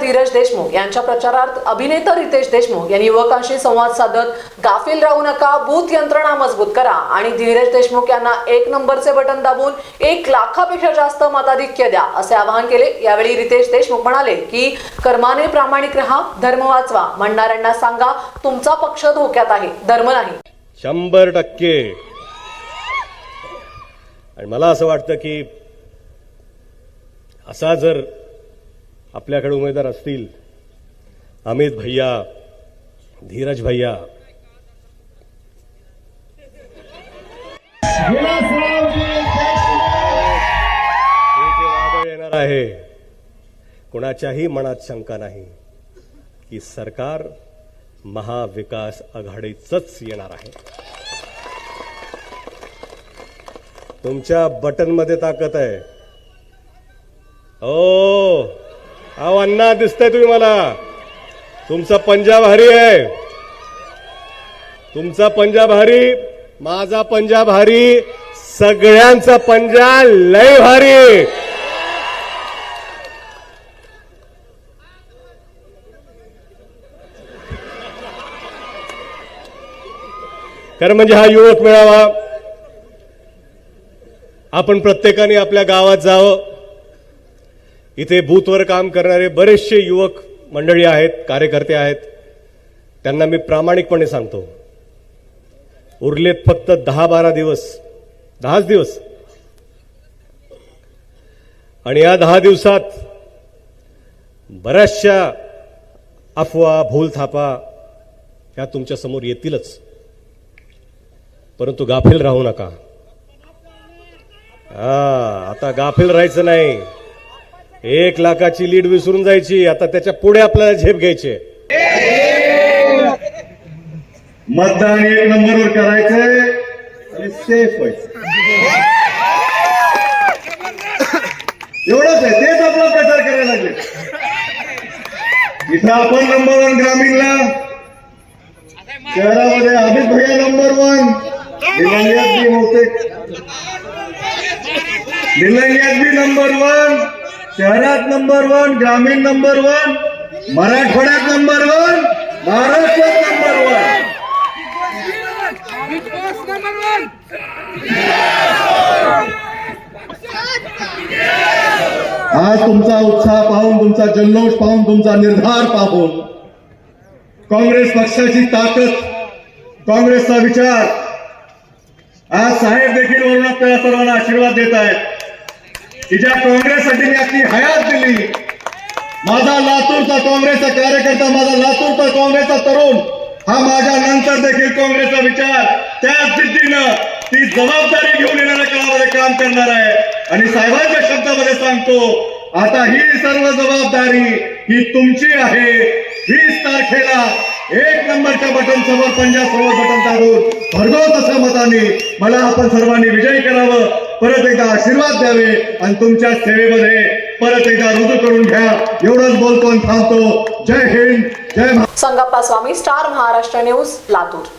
धीरज देशमुख यांच्या प्रचारार्थ अभिनेता रितेश देशमुख यांनी युवकांशी संवाद साधत गाफील राहू नका बूथ यंत्रणा मजबूत करा आणि धीरज देशमुख यांना एक नंबरचे बटन दाबून एक लाखापेक्षा जास्त मताधिक्य द्या असे आवाहन केले. यावेळी रितेश देशमुख म्हणाले की कर्माने प्रामाणिक राहा धर्म वाचवा. म्हणणाऱ्यांना सांगा तुमचा पक्ष धोक्यात आहे धर्म नाही. शंभर टक्के. आणि मला असं वाटतं की असा जर आपल्याकडे उमेदवार असतील. अमित भैया धीरज भैया. येणार आहे कोणाच्याही मनात शंका नाही की सरकार महाविकास आघाडीचंच येणार आहे. तुमच्या बटनमध्ये ताकद आहे. ओ अहो अण्णा दिसतंय तुम्ही मला. तुमचा पंजाब हरी आहे. तुमचा पंजाब हरी माझा पंजाब हरी सगळ्यांचा पंजा लय भारी. खरं म्हणजे हा युवक मेळावा आपण प्रत्येकाने आपल्या गावात जावं. इथे बूथवर काम करणारे बरेचसे युवक मंडळी आहेत कार्यकर्ते आहेत. त्यांना मी प्रामाणिकपणे सांगतो. उरलेत फक्त दहा बारा दिवस. दहाच दिवस. आणि या दहा दिवसात बऱ्याचशा अफवा भूलथापा ह्या तुमच्यासमोर येतीलच. परंतु गाफील राहू नका. हा आता गाफील राहायचं नाही. एक लाखाची लीड विसरून जायची. आता त्याच्या पुढे आपल्याला झेप घ्यायची मतदान एक नंबरवर करायचंय आणि सेफ व्हायचं एवढंच आहे. तेच आपला प्रचार करायला लागले. इथं आपण नंबर वन ग्रामीणला. शहरामध्ये अमित भैया नंबर वन निलंग्यात बी बहुतेक. निलंग्यात बी नंबर वन शहरात नंबर वन ग्रामीण नंबर वन मराठवाड्यात नंबर वन महाराष्ट्रात नंबर वन आज तुमचा उत्साह पाहून तुमचा जल्लोष पाहून तुमचा निर्धार पाहून. काँग्रेस पक्षाची ताकद काँग्रेसचा विचार. आज साहेब देखील वरून आपल्याला सर्वांना आशीर्वाद देत आहेत. की ज्या काँग्रेससाठी मी आपली हयात दिली. माझा लातूरचा काँग्रेसचा कार्यकर्ता माझा लातूरचा काँग्रेसचा तरुण हा माझ्या नंतर देखील काँग्रेसचा विचार. त्याच जिद्दीनं ती जबाबदारी घेऊन येणाऱ्या काळामध्ये काम करणार आहे. आणि साहेबांच्या शब्दामध्ये सांगतो आता ही सर्व जबाबदारी ही तुमची आहे. वीस तारखेला एक नंबरच्या बटन समोर पंजाब समोर बटन दाबून भरघोस अशा मताने मला आपण सर्वांनी विजयी करावं. परत एकदा आशीर्वाद द्यावे आणि तुमच्या सेवेमध्ये परत एकदा रुजू करून घ्या. एवढंच बोलतो आणि थांबतो. Jai Hind Jai Sangappa Swami star Maharashtra news Latur.